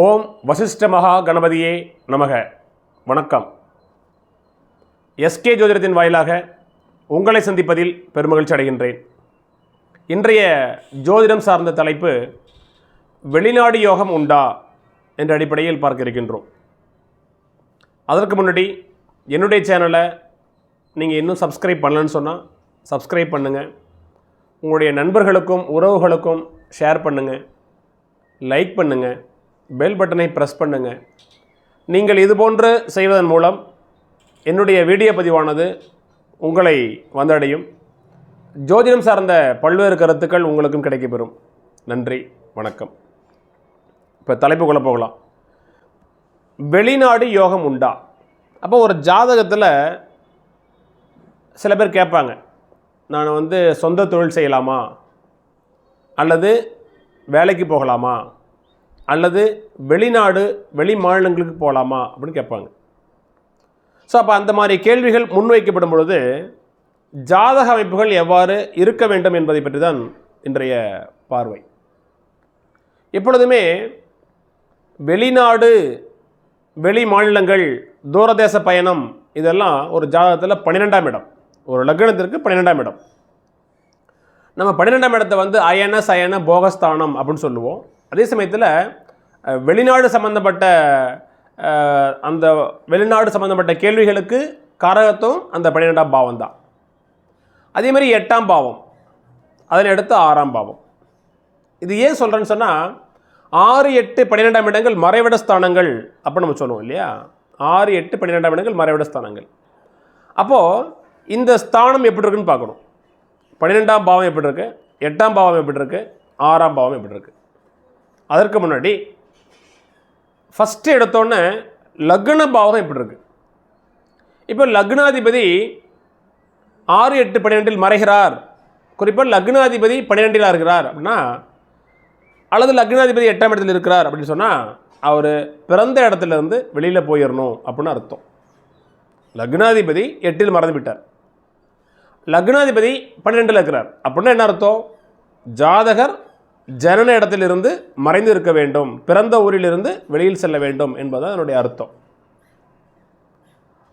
ஓம் வசிஷ்ட மகா கணபதியே நமக. வணக்கம். எஸ்கே ஜோதிடத்தின் வாயிலாக உங்களை சந்திப்பதில் பெருமகிழ்ச்சி அடைகின்றேன். இன்றைய ஜோதிடம் சார்ந்த தலைப்பு வெளிநாடு யோகம் உண்டா என்ற அடிப்படையில் பார்க்க இருக்கின்றோம். அதற்கு முன்னாடி என்னுடைய சேனலை நீங்கள் இன்னும் சப்ஸ்கிரைப் பண்ணலன்னு சொன்னால் சப்ஸ்கிரைப் பண்ணுங்கள் உங்களுடைய நண்பர்களுக்கும் உறவுகளுக்கும் ஷேர் பண்ணுங்கள் லைக் பண்ணுங்கள் பெல் பட்டனை ப்ரெஸ் பண்ணுங்கள் நீங்கள் இதுபோன்று செய்வதன் மூலம் என்னுடைய வீடியோ பதிவானது உங்களை வந்தடையும். ஜோதிடம் சார்ந்த பல்வேறு கருத்துக்கள் உங்களுக்கும் கிடைக்கப்பெறும். நன்றி வணக்கம். இப்போ தலைப்புக்குள்ளே போகலாம். வெளிநாடு யோகம் உண்டா? அப்போ ஒரு ஜாதகத்தில் சில பேர் கேட்பாங்க. நான் வந்து சொந்த தொழில் செய்யலாமா? அல்லது வேலைக்கு போகலாமா? அல்லது வெளிநாடு வெளி மாநிலங்களுக்கு போகலாமா அப்படின்னு கேட்பாங்க. ஸோ அப்போ அந்த மாதிரி கேள்விகள் முன்வைக்கப்படும் பொழுது ஜாதக அமைப்புகள் எவ்வாறு இருக்க வேண்டும் என்பதை பற்றி தான் இன்றைய பார்வை. எப்பொழுதுமே வெளிநாடு வெளி மாநிலங்கள் தூரதேச பயணம் இதெல்லாம் ஒரு ஜாதகத்தில் பன்னிரெண்டாம் இடம். ஒரு லக்னத்திற்கு பன்னிரெண்டாம் இடம். நம்ம பன்னிரெண்டாம் இடத்தை வந்து அயன சயன போகஸ்தானம் அப்படின்னு சொல்லுவோம். அதே சமயத்தில் வெளிநாடு சம்பந்தப்பட்ட அந்த வெளிநாடு சம்பந்தப்பட்ட கேள்விகளுக்கு காரகத்தும் அந்த பன்னிரெண்டாம் பாவம் தான். அதே மாதிரி எட்டாம் பாவம் அதனை அடுத்து ஆறாம் பாவம். இது ஏன் சொல்கிறேன்னு சொன்னால் ஆறு எட்டு பன்னிரெண்டாம் இடங்கள் மறைவிட ஸ்தானங்கள் அப்படின்னு நம்ம சொல்லுவோம் இல்லையா? ஆறு எட்டு பன்னிரெண்டாம் இடங்கள் மறைவிட ஸ்தானங்கள். அப்போது இந்த ஸ்தானம் எப்படி இருக்குன்னு பார்க்கணும். பன்னிரெண்டாம் பாவம் எப்படி இருக்குது எட்டாம் பாவம் எப்படி இருக்குது ஆறாம் பாவம் எப்படி இருக்குது அதற்கு முன்னாடி ஃபஸ்ட்டு எடுத்தோன்னே லக்ன பாவம் இப்படி இருக்கு. இப்போ லக்னாதிபதி ஆறு எட்டு பன்னிரெண்டில் மறைகிறார். குறிப்பாக லக்னாதிபதி பன்னிரெண்டில் இருக்கிறார் அப்படின்னா அல்லது லக்னாதிபதி எட்டாம் இடத்தில் இருக்கிறார் அப்படின்னு சொன்னால் அவர் பிறந்த இடத்துல இருந்து வெளியில் போயிடணும் அப்படின்னு அர்த்தம். லக்னாதிபதி எட்டில் மறந்து விட்டார். லக்னாதிபதி பன்னிரெண்டில் இருக்கிறார். அப்படின்னா என்ன அர்த்தம்? ஜாதகர் ஜனன இடத்திலிருந்து மறைந்து இருக்க வேண்டும் பிறந்த ஊரிலிருந்து வெளியில் செல்ல வேண்டும் என்பதுதான் அதனுடைய அர்த்தம்.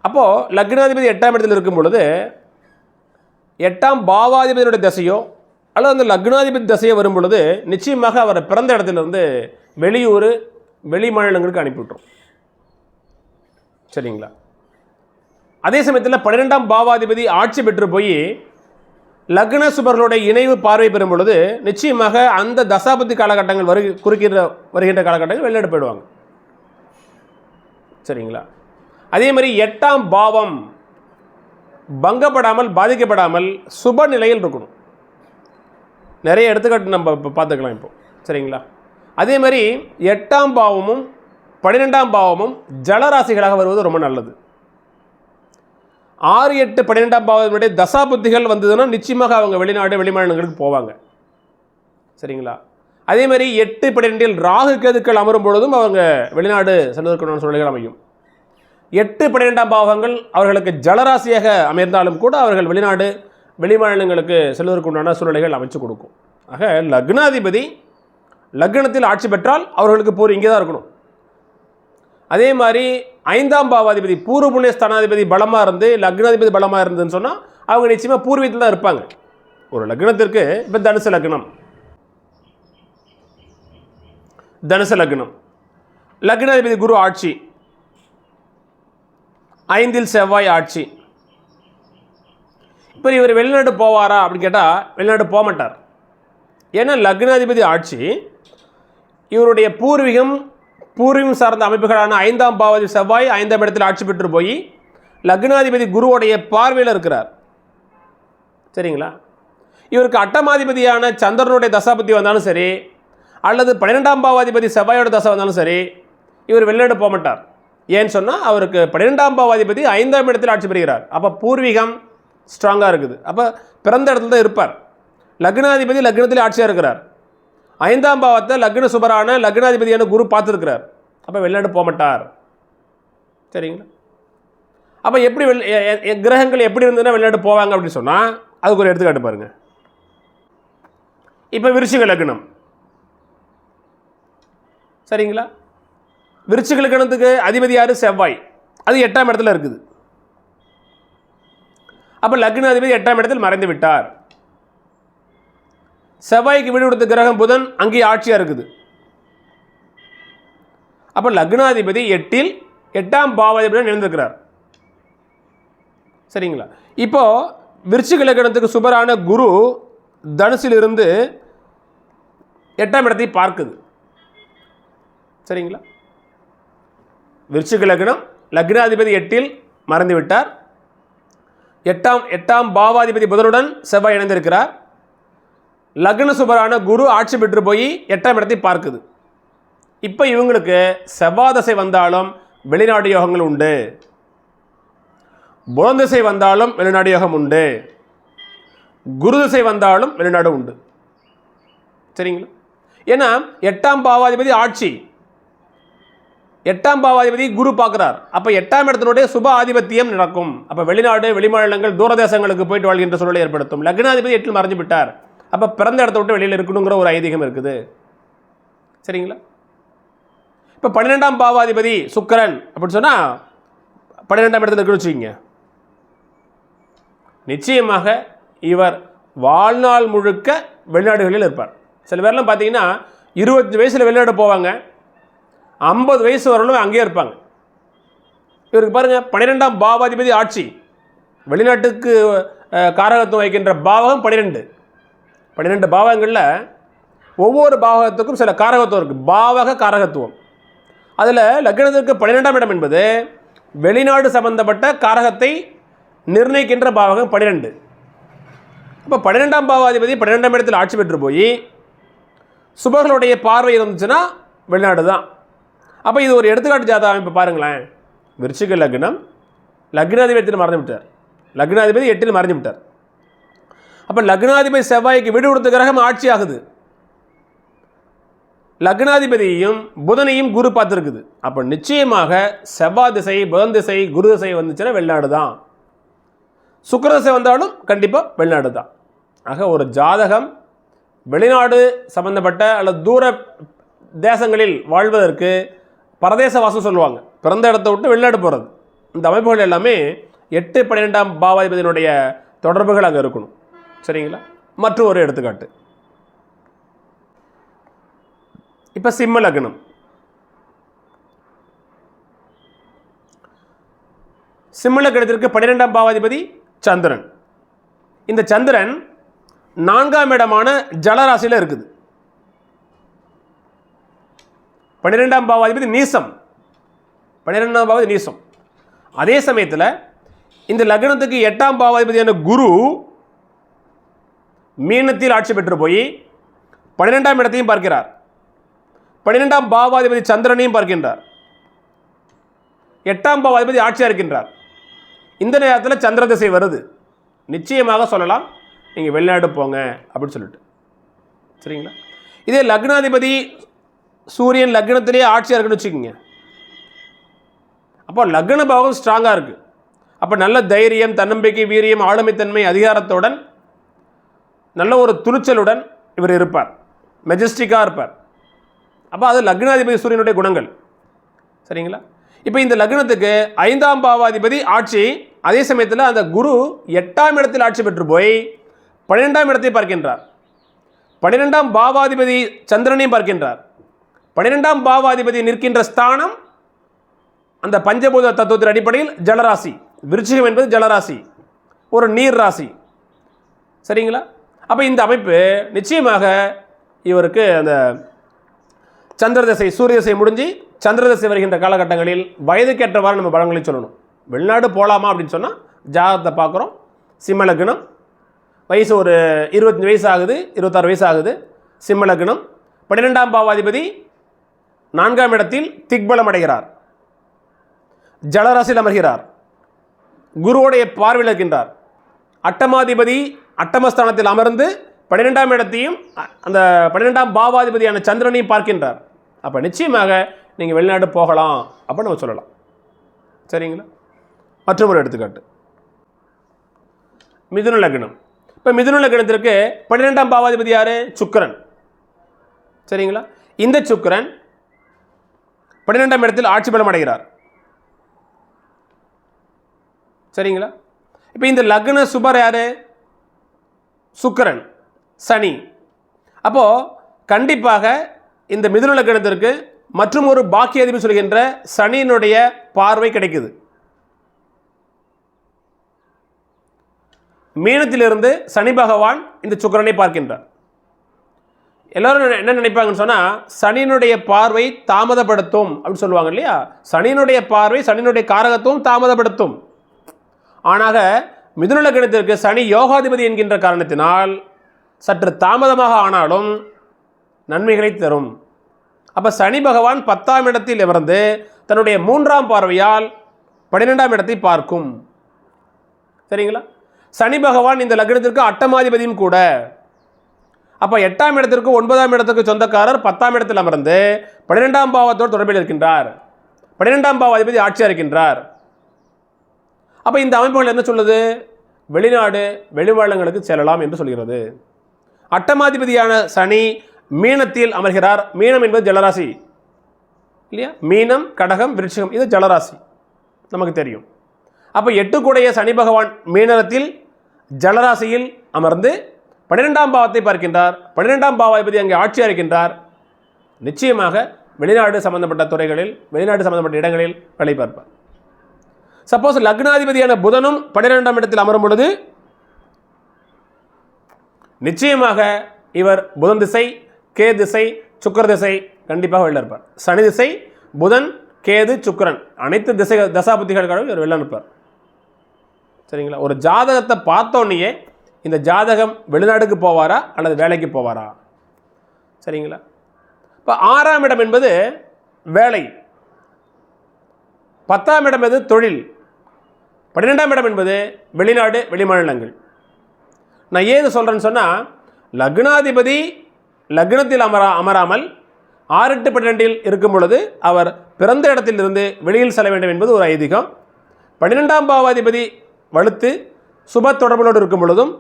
அப்போது லக்னாதிபதி எட்டாம் இடத்தில் இருக்கும் பொழுது எட்டாம் பாவாதிபதியுடைய திசையோ அல்லது அந்த லக்னாதிபதி திசையோ வரும் பொழுது நிச்சயமாக அவர் பிறந்த இடத்திலிருந்து வெளியூர் வெளி மாநிலங்களுக்கு அனுப்பிவிட்டுரும். சரிங்களா? அதே சமயத்தில் பன்னிரெண்டாம் பாவாதிபதி ஆட்சி பெற்று போய் லக்ன சுபர்களுடைய இணைவு பார்வை பெறும் பொழுது நிச்சயமாக அந்த தசாபதி காலகட்டங்கள் வரு குறுக்கிற வருகின்ற காலகட்டங்கள் வெளிநாடு போயிடுவாங்க. சரிங்களா? அதே மாதிரி எட்டாம் பாவம் பங்கப்படாமல் பாதிக்கப்படாமல் சுப நிலையில் இருக்கணும். நிறைய எடுத்துக்காட்டு நம்ம இப்போ பார்த்துக்கலாம் இப்போ. சரிங்களா? அதே மாதிரி எட்டாம் பாவமும் பன்னிரெண்டாம் பாவமும் ஜலராசிகளாக வருவது ரொம்ப நல்லது. ஆறு எட்டு பன்னிரெண்டாம் பாவத்தினுடைய தசாபுத்திகள் வந்ததுன்னா நிச்சயமாக அவங்க வெளிநாடு வெளிமாநிலங்களுக்கு போவாங்க. சரிங்களா? அதே மாதிரி எட்டு பன்னிரெண்டில் ராகு கேதுக்கள் அமரும் பொழுதும் அவங்க வெளிநாடு செல்வதற்கான சூழ்நிலைகள் அமையும். எட்டு பன்னிரெண்டாம் பாவங்கள் அவர்களுக்கு ஜலராசியாக அமைந்தாலும் கூட அவர்கள் வெளிநாடு வெளிமாநிலங்களுக்கு செல்வதற்குண்டான சூழ்நிலைகள் அமைச்சு கொடுக்கும். ஆக லக்னாதிபதி லக்னத்தில் ஆட்சி பெற்றால் அவர்களுக்கு போர் இங்கே தான் இருக்கணும். அதே மாதிரி ஐந்தாம் பாவாதிபதி பூர்வ புண்ணிய ஸ்தானாதிபதி பலமாக இருந்து லக்னாதிபதி பலமாக இருந்ததுன்னு சொன்னால் அவங்க நிச்சயமாக பூர்வீகத்தில் தான் இருப்பாங்க. ஒரு லக்னத்திற்கு இப்போ தனுசு லக்னம். தனுசு லக்னம். லக்னாதிபதி குரு ஆட்சி. ஐந்தில் செவ்வாய் ஆட்சி. இப்போ இவர் வெளிநாடு போவாரா அப்படின்னு கேட்டால் வெளிநாடு போக மாட்டார். ஏன்னா லக்னாதிபதி ஆட்சி இவருடைய பூர்வீகம் பூர்வீகம் சார்ந்த அமைப்புகளான ஐந்தாம் பாவதி செவ்வாய் ஐந்தாம் இடத்தில் ஆட்சி பெற்று போய் லக்னாதிபதி குருவுடைய பார்வையில் இருக்கிறார். சரிங்களா? இவருக்கு அட்டமாதிபதியான சந்திரனுடைய தசாபதி வந்தாலும் சரி அல்லது பன்னிரெண்டாம் பாவாதிபதி செவ்வாயோட தசை வந்தாலும் சரி இவர் வெளிநாடு போக மாட்டார். ஏன்னு சொன்னால் அவருக்கு பன்னிரெண்டாம் பாவாதிபதி ஐந்தாம் இடத்தில் ஆட்சி பெறுகிறார். அப்போ பூர்வீகம் ஸ்ட்ராங்காக இருக்குது. அப்போ பிறந்த இடத்துல தான் இருப்பார். லக்னாதிபதி லக்னத்தில் ஆட்சியாக இருக்கிறார். ஐந்தாம் பாவத்தை லக்ன சுபரான லக்னாதிபதியான குரு பார்த்துருக்கிறார். அப்போ வெளிநாடு போக மாட்டார். சரிங்களா? அப்போ எப்படி வெள் எ- கிரகங்கள் எப்படி இருந்ததுன்னா வெளிநாடு போவாங்க அப்படின்னு சொன்னால் அதுக்கு ஒரு எடுத்துக்காட்டு பாருங்க. இப்போ விருச்சிக லக்னம். சரிங்களா? விருச்சிக லக்னத்துக்கு அதிபதியார் செவ்வாய். அது எட்டாம் இடத்துல இருக்குது. அப்போ லக்ன அதிபதி எட்டாம் இடத்தில் மறைந்து விட்டார். செவ்வாய்க்கு வீடு கொடுத்த கிரகம் புதன் அங்கே ஆட்சியாக இருக்குது. அப்போ லக்னாதிபதி எட்டில் எட்டாம் பாவாதிபதியுடன் நினைந்திருக்கிறார் சரிங்களா? இப்போ விருச்சிக லக்னத்துக்கு சுபரான குரு தனுசிலிருந்து எட்டாம் இடத்தை பார்க்குது. சரிங்களா? விருச்சிக லக்னம் லக்னாதிபதி எட்டில் மறந்து விட்டார் எட்டாம் எட்டாம் பாவாதிபதி புதனுடன் செவ்வாய் இணைந்திருக்கிறார். லக்ன சுபரான குரு ஆட்சி பெற்று போய் எட்டாம் இடத்தை பார்க்குது. இப்போ இவங்களுக்கு செவ்வாதசை வந்தாலும் வெளிநாடு யோகங்கள் உண்டு. புதன் திசை வந்தாலும் வெளிநாடு யோகம் உண்டு. குரு திசை வந்தாலும் வெளிநாடு உண்டு. சரிங்களா? ஏன்னா எட்டாம் பாவாதிபதி ஆட்சி. எட்டாம் பாவாதிபதி குரு பார்க்குறார். அப்போ எட்டாம் இடத்தினுடைய சுப ஆதிபத்தியம் நடக்கும். அப்போ வெளிநாடு வெளிமாநிலங்கள் தூரதேசங்களுக்கு போயிட்டு வாழ்கின்ற சூழலை ஏற்படுத்தும். லக்னாதிபதி எட்டில் மறைஞ்சு விட்டார். அப்போ பிறந்த இடத்த விட்டு வெளியில் இருக்கணுங்கிற ஒரு ஐதீகம் இருக்குது. சரிங்களா? இப்போ பன்னிரெண்டாம் பாவாதிபதி சுக்கரன் அப்படின்னு சொன்னால் பன்னிரெண்டாம் இடத்துல இருக்குன்னு வச்சுக்கிங்க. நிச்சயமாக இவர் வாழ்நாள் முழுக்க வெளிநாடுகளில் இருப்பார். சில பேர்லாம் பார்த்தீங்கன்னா இருபத்தஞ்சு வயசில் வெளிநாடு போவாங்க. ஐம்பது வயசு வரலும் அங்கேயே இருப்பாங்க. இவருக்கு பாருங்கள் பன்னிரெண்டாம் பாவாதிபதி ஆட்சி. வெளிநாட்டுக்கு காரகத்துவம் வைக்கின்ற பாவகம் பன்னிரெண்டு. பன்னிரெண்டு பாவகங்களில் ஒவ்வொரு பாவகத்துக்கும் சில காரகத்துவம் இருக்குது பாவக காரகத்துவம். அதில் லக்னத்திற்கு பன்னிரெண்டாம் இடம் என்பது வெளிநாடு சம்பந்தப்பட்ட காரகத்தை நிர்ணயிக்கின்ற பாவகம் பன்னிரெண்டு. அப்போ பன்னிரெண்டாம் பாவாதிபதி பன்னிரெண்டாம் இடத்தில் ஆட்சி பெற்று போய் சுபர்களுடைய பார்வை இருந்துச்சுன்னா வெளிநாடு தான். அப்போ இது ஒரு எடுத்துக்காட்டு ஜாதா அமைப்பு பாருங்களேன். விருச்சிக லக்னம் லக்னாதிபதி எட்டில் மறந்து விட்டார். லக்னாதிபதி எட்டில் மறைஞ்சு விட்டார். அப்போ லக்னாதிபதி செவ்வாய்க்கு வீடு கொடுத்த கிரகம் ஆட்சி ஆகுது லக்னாதிபதியையும் புதனையும் குரு பார்த்துருக்குது. அப்போ நிச்சயமாக செவ்வாய் திசை புதன் திசை குரு திசை வந்துச்சுன்னா வெளிநாடு தான். சுக்கர திசை வந்தாலும் கண்டிப்பாக வெளிநாடு தான். ஆக ஒரு ஜாதகம் வெளிநாடு சம்பந்தப்பட்ட அல்லது தூர தேசங்களில் வாழ்வதற்கு பரதேச வாசம் சொல்லுவாங்க. பிறந்த இடத்த விட்டு வெளிநாடு போகிறது இந்த அமைப்புகள் எல்லாமே எட்டு பன்னிரெண்டாம் பாவாதிபதியினுடைய தொடர்புகள் அங்கே இருக்கணும். சரிங்களா? மற்றும் ஒரு எடுத்துக்காட்டு. இப்போ சிம்ம லக்னம். சிம்ம லக்னத்திற்கு பன்னிரெண்டாம் பாவாதிபதி சந்திரன். இந்த சந்திரன் நான்காம் இடமான ஜலராசியில் இருக்குது. பன்னிரெண்டாம் பாவாதிபதி நீசம். பன்னிரெண்டாம் பாவாதி நீசம். அதே சமயத்தில் இந்த லக்னத்துக்கு எட்டாம் பாவாதிபதியான குரு மீனத்தில் ஆட்சி பெற்று போய் பன்னிரெண்டாம் இடத்தையும் பார்க்கிறார். பன்னிரெண்டாம் பாவாதிபதி சந்திரனையும் பார்க்கின்றார். எட்டாம் பாவாதிபதி ஆட்சியாக இருக்கின்றார். இந்த நேரத்தில் சந்திர திசை வருது. நிச்சயமாக சொல்லலாம் நீங்கள் வெளிநாடு போங்க அப்படின்னு சொல்லிட்டு. சரிங்களா? இதே லக்னாதிபதி சூரியன் லக்னத்திலேயே ஆட்சியாக இருக்குன்னு வச்சுக்கோங்க. அப்போ லக்ன பாவம் ஸ்ட்ராங்காக இருக்குது அப்போ நல்ல தைரியம் தன்னம்பிக்கை வீரியம் ஆளுமைத்தன்மை அதிகாரத்துடன் நல்ல ஒரு துணிச்சலுடன் இவர் இருப்பார். மெஜஸ்டிக்காக இருப்பார். அப்போ அது லக்னாதிபதி சூரியனுடைய குணங்கள். சரிங்களா? இப்போ இந்த லக்னத்துக்கு ஐந்தாம் பாவாதிபதி ஆட்சி அதே சமயத்தில் அந்த குரு எட்டாம் இடத்தில் ஆட்சி பெற்று போய் பன்னிரெண்டாம் இடத்தை பார்க்கின்றார். பன்னிரெண்டாம் பாவாதிபதி சந்திரனையும் பார்க்கின்றார். பன்னிரெண்டாம் பாவாதிபதி நிற்கின்ற ஸ்தானம் அந்த பஞ்சபூத தத்துவத்தின் அடிப்படையில் ஜலராசி. விருச்சிகம் என்பது ஜலராசி. ஒரு நீர் ராசி. சரிங்களா? அப்போ இந்த அமைப்பு நிச்சயமாக இவருக்கு அந்த சந்திரதசை சூரியதசை முடிஞ்சு சந்திரதசை வருகின்ற காலகட்டங்களில் வயதுக்கேற்றவாறு நம்ம பழங்களை சொல்லணும். வெளிநாடு போகலாமா அப்படின்னு சொன்னால் ஜாதகத்தை பார்க்குறோம். சிம்மலக்னம் வயசு ஒரு இருபத்தஞ்சி வயசு ஆகுது இருபத்தாறு வயசு ஆகுது சிம்மலக்னம் பன்னிரெண்டாம் பாவாதிபதி நான்காம் இடத்தில் திக்பலம் அடைகிறார். ஜலராசியில் அமர்கிறார். குருவுடைய பார்வையில் இருக்கின்றார். அட்டமாதிபதி அட்டமஸ்தானத்தில் அமர்ந்து பன்னிரெண்டாம் இடத்தையும் அந்த பன்னிரெண்டாம் பாவாதிபதியான சந்திரனையும் பார்க்கின்றார். அப்போ நிச்சயமாக நீங்கள் வெளிநாடு போகலாம் அப்படின்னு நம்ம சொல்லலாம். சரிங்களா? மற்றொரு எடுத்துக்காட்டு. மிதுன லக்னம். இப்போ மிதுன லக்னத்திற்கு பன்னிரெண்டாம் பாவாதிபதி யார்? சுக்கரன். சரிங்களா? இந்த சுக்கரன் பன்னிரெண்டாம் இடத்தில் ஆட்சி பலம் அடைகிறார். சரிங்களா? இப்போ இந்த லக்ன சுபர் யார்? சுக்கரன் சனி. அப்போது கண்டிப்பாக இந்த மிதுன லக்னத்திற்கு மற்றும் ஒரு பாக்கியாதிபதி சொல்கின்ற சனியினுடைய பார்வை கிடைக்குது. மீனத்திலிருந்து சனி பகவான் இந்த சுக்கிரனை பார்க்கின்றார். எல்லோரும் என்ன நினைப்பாங்கன்னு சொன்னால் சனியினுடைய பார்வை தாமதப்படுத்தும் அப்படின்னு சொல்லுவாங்க இல்லையா? சனியினுடைய பார்வை சனியினுடைய காரகத்துவம் தாமதப்படுத்தும். ஆனாக மிதுன லக்னத்திற்கு சனி யோகாதிபதி என்கின்ற காரணத்தினால் சற்று தாமதமாக ஆனாலும் நன்மைகளை தரும். அப்போ சனி பகவான் பத்தாம் இடத்தில் இருந்து தன்னுடைய மூன்றாம் பார்வையால் பன்னிரெண்டாம் இடத்தை பார்க்கும். சரிங்களா? சனி பகவான் இந்த லக்னத்திற்கு அட்டமாதிபதியும் கூட. அப்போ எட்டாம் இடத்திற்கு ஒன்பதாம் இடத்துக்கு சொந்தக்காரர் பத்தாம் இடத்தில் அமர்ந்து பன்னிரெண்டாம் பாவத்தோடு தொடர்பில் இருக்கின்றார். பன்னிரெண்டாம் பாவ அதிபதி ஆட்சியாக இருக்கின்றார். அப்போ இந்த அமைப்புகள் என்ன சொல்லுது? வெளிநாடு வெளிமாநிலங்களுக்கு செல்லலாம் என்று சொல்கிறது. அட்டமாதிபதியான சனி மீனத்தில் அமர்கிறார். மீனம் என்பது ஜலராசி. இல்லையா? மீனம் கடகம் விருட்சகம் இது ஜலராசி. நமக்கு தெரியும். அப்போ எட்டுக்குடைய சனி பகவான் மீனத்தில் ஜலராசியில் அமர்ந்து பன்னிரெண்டாம் பாவத்தை பார்க்கின்றார். பன்னிரெண்டாம் பாவாதிபதி அங்கே ஆட்சியாக இருக்கின்றார் நிச்சயமாக வெளிநாடு சம்பந்தப்பட்ட துறைகளில் வெளிநாடு சம்பந்தப்பட்ட இடங்களில் வேலை பார்ப்பார். சப்போஸ் லக்னாதிபதியான புதனும் பன்னிரெண்டாம் இடத்தில் அமரும் பொழுது நிச்சயமாக இவர் புதன் திசை கே திசை சுக்கர திசை கண்டிப்பாக வெளில இருப்பார். சனி திசை புதன் கேது சுக்கரன். அனைத்து திசை தசாபுத்திகளுக்காகவும் இவர் வெளில இருப்பார் சரிங்களா? ஒரு ஜாதகத்தை பார்த்தோன்னே இந்த ஜாதகம் வெளிநாடுக்கு போவாரா? அல்லது வேலைக்கு போவாரா? சரிங்களா? இப்போ ஆறாம் இடம் என்பது வேலை. பத்தாம் இடம் எது? தொழில். பன்னிரெண்டாம் இடம் என்பது வெளிநாடு வெளிமாநிலங்கள் நான் ஏது சொல்கிறேன்னு சொன்னால் லக்னாதிபதி லக்னத்தில் அமரா அமராமல் ஆறு எட்டு பன்னிரெண்டில் இருக்கும் பொழுது அவர் பிறந்த இடத்திலிருந்து வெளியில் செல்ல வேண்டும் என்பது ஒரு ஐதீகம். பன்னிரெண்டாம் பாவாதிபதி வலுத்து சுப தொடர்புகளோடு இருக்கும் பொழுதும்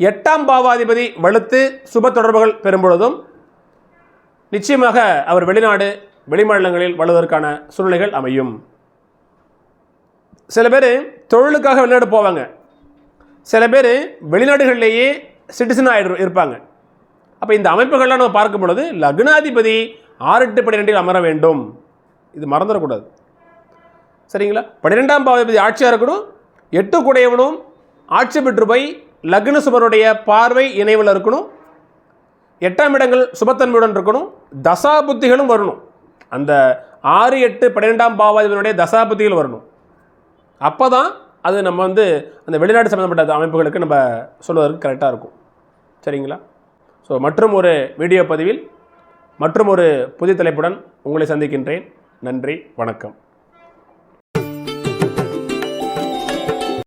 எட்டாம் பாவாதிபதி வலுத்து சுப தொடர்புகள் பெறும் பொழுதும் நிச்சயமாக அவர் வெளிநாடு வெளிமாநிலங்களில் வலுவதற்கான சூழ்நிலைகள் அமையும். சில பேர் தொழிலுக்காக வெளிநாடு போவாங்க. சில பேர் வெளிநாடுகளிலேயே சிட்டிசன் ஆகிடு இருப்பாங்க. அப்போ இந்த அமைப்புகள்லாம் நம்ம பார்க்கும் பொழுது லக்னாதிபதி ஆறு எட்டு பன்னிரெண்டில் அமர வேண்டும். இது மறந்துடக்கூடாது. சரிங்களா? பன்னிரெண்டாம் பாவாதிபதி ஆட்சியாக இருக்கணும் எட்டு குடையவனும் ஆட்சி பெற்று போய் லக்ன சுபருடைய பார்வை இணைவில் இருக்கணும். எட்டாம் இடங்கள் சுபத்தன்மையுடன் இருக்கணும். தசா புத்திகளும் வரணும். அந்த ஆறு எட்டு பன்னிரெண்டாம் பாவாதிபதியினுடைய தசா புத்திகள் வரணும். அப்போ தான் அது நம்ம வந்து அந்த வெளிநாடு சம்மந்தப்பட்ட அமைப்புகளுக்கு நம்ம சொல்வதற்கு கரெக்டாக இருக்கும். சரிங்களா? ஸோ மற்றும் ஒரு வீடியோ பதிவில் மற்றும் ஒரு புதிய தலைப்புடன் உங்களை சந்திக்கின்றேன். நன்றி வணக்கம்.